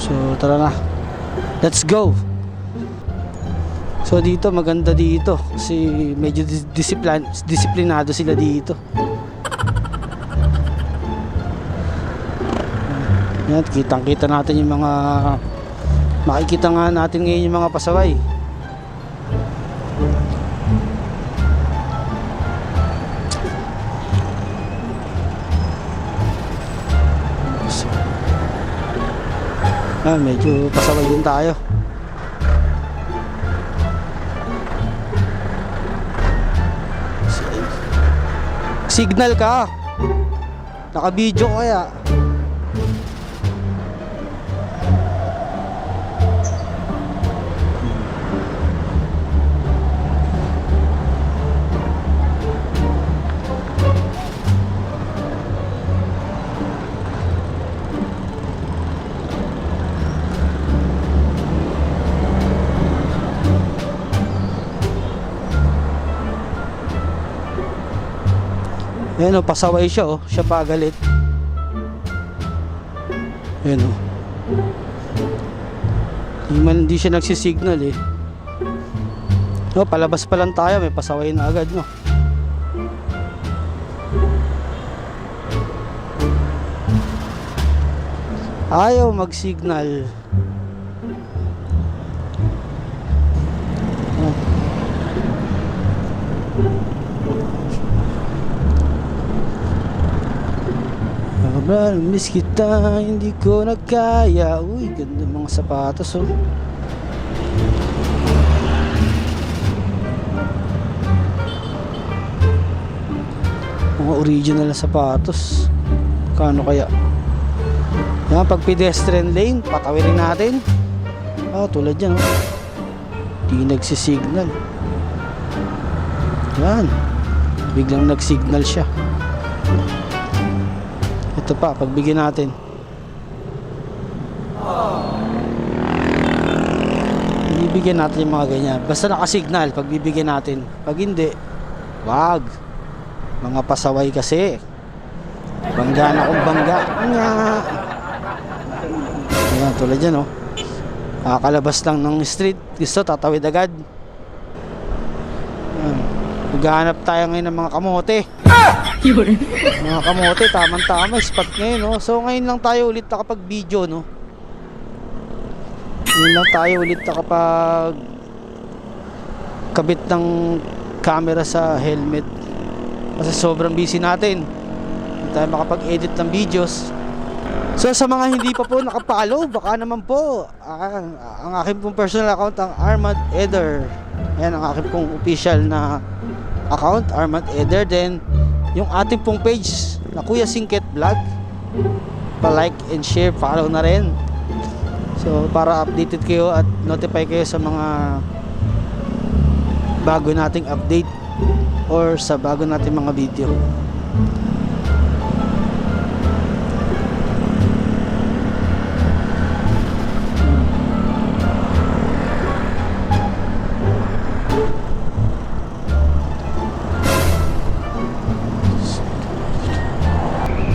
So tara na. Let's go. So dito maganda dito kasi medyo dis- disipline disiplinado sila dito. Yan, kitang-kita natin yung mga makikita nga natin ngayon yung mga pasaway. Ah, medyo pasaway din tayo. Signal ka. Naka-video kaya. Ayan o, pasaway siya o. Siya pa galit. Ayan o. Hindi, man, hindi siya nagsisignal eh. No, palabas pa lang tayo, may pasaway na agad no. Ayaw mag-signal. Abral, miss kita, hindi ko na kaya. Uy, ganda mga sapatos oh. Mga original na sapatos. Kano kaya? Yan, pag pedestrian lane, patawirin natin. Ah, tulad yan oh. Di nagsisignal. Yan. Biglang nagsignal siya ito pa, pagbigyan natin. Bibigyan natin yung mga ganyan. Basta nakasignal, pagbibigyan natin. Pag hindi, wag. Mga pasaway kasi. Bangga na kung bangga. Nga. Ayan, tulad yan, oh. Kakalabas lang ng street. Gusto, tatawid agad. Maghanap tayo ngayon ng mga kamote. Mga kamote, tamang-tama, spot ngayon, no? So, ngayon lang tayo ulit nakapag-video, no? Ngayon lang tayo ulit nakapag kabit ng camera sa helmet. Kasi sobrang busy natin. Hindi tayo makapag-edit ng videos. So, sa mga hindi pa po nakapalo, baka naman po, ah, ang aking pong personal account, ang Armad Eder. Ayan, ang aking pong official na account, Armad Eder. Then, yung ating pong page na Kuya Singket Vlog pa-like and share, follow na rin so para updated kayo at notify kayo sa mga bago nating update or sa bago nating mga video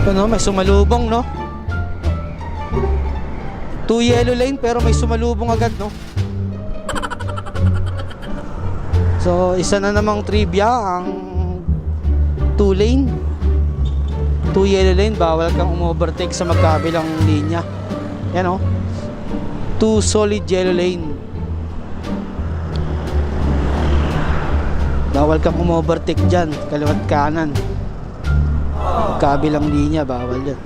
ano, may sumalubong no? Two yellow lane pero may sumalubong agad no? So isa na namang trivia ang two lane. Two yellow lane bawal kang umovertake sa magkabilang linya. Yan oh two solid yellow lane. Bawal kang umovertake dyan kaliwat kanan kabilang linya bawal yan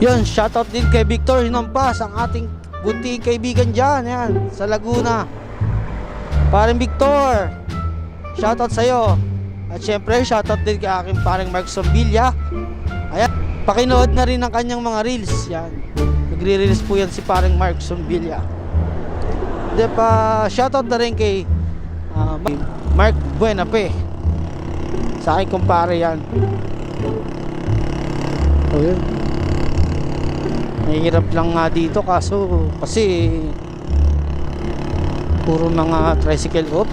yun shoutout din kay Victor Hinampas ang ating bunting kaibigan dyan yan sa Laguna. Paring Victor shoutout sa'yo. At syempre shoutout din kay aking paring Mark Sombilya ayan pakinood na rin ang kanyang mga reels yan. Nagre-reels po yan si paring Mark Sombilya de pa shoutout na rin kay ah, Mark Buenape sa akin kumpare yan. O yun. Nahihirap lang nga dito kaso kasi puro mga tricycle off.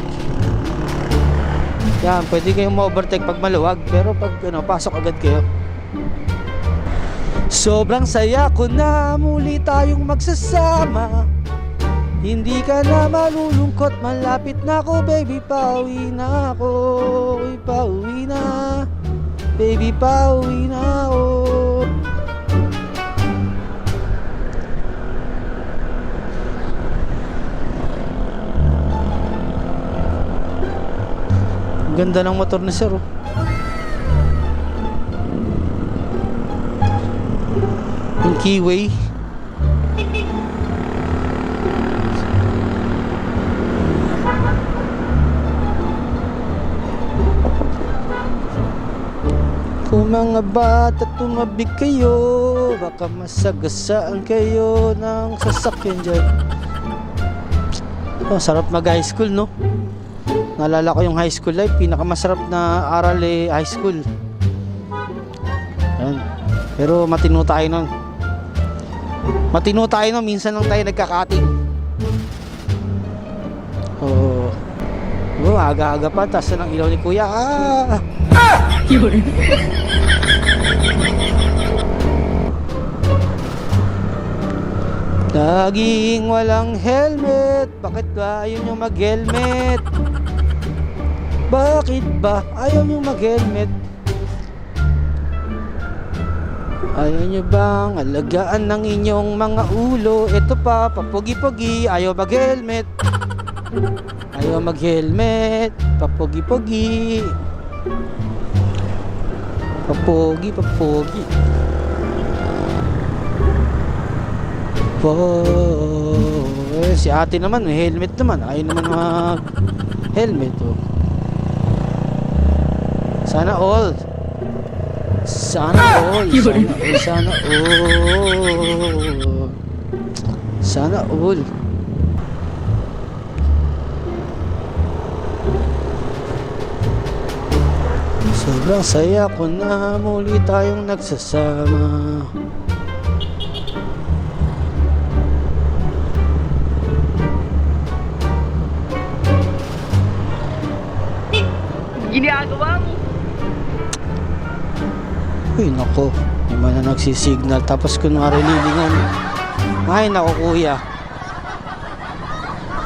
Yan, pwede kayong ma-overtake pag maluwag pero pag ano, pasok agad kayo. Sobrang saya ko na muli tayong magsasama Hindi ka na malulungkot Malapit na ako baby Pauwi na ako Pauwi na. Baby pauwi na ako. Ganda ng motor ni sir oh. Yung keyway mga bata tumabig kayo. Baka masagasaan kayo ng sasakyan dyan. Oh, Sarap mag high school no? Naalala ko yung high school life. Pinakamasarap na aral eh high school. Yan. Pero matino tayo nun. Matino tayo nun. Minsan lang tayo nagkakating Oo oh. Oh, aga-aga pa Taas ng ilaw ni kuya Ah! Laging walang helmet Bakit ba ayaw nyo mag-helmet? Bakit ba ayaw nyo mag-helmet? Ayaw nyo bang alagaan ng inyong mga ulo? Ito pa, papogi-pogi, ayaw mag-helmet Ayaw mag-helmet, papogi-pogi Papogi, papogi Po, eh, si ate naman, may helmet naman. Ayaw naman mag helmet. Oh. Sana all. Sana all. Sana all. Sana all. Sana all. Sobrang saya ko na muli tayong nagsasama. Ginagawa mo. Uy, nako. Yung mga nagsisignal tapos kunwari lilingan. Ay, nako kuya.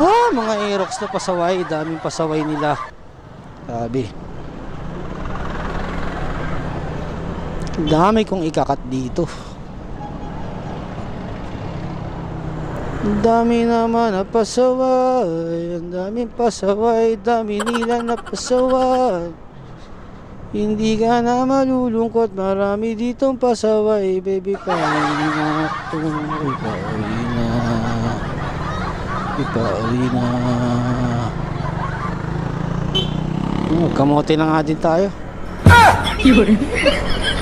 Ah, mga Aerox na pasaway. Daming pasaway nila. Sabi. Dami kong ikakat dito. Ang dami naman na pasaway. Ang daming pasaway. Dami nila na pasaway. Hindi ka na malulungkot, marami ditong pasaway, baby, pauwi na ako, pauwi na, pauwi na. Oh, kamote na nga din tayo.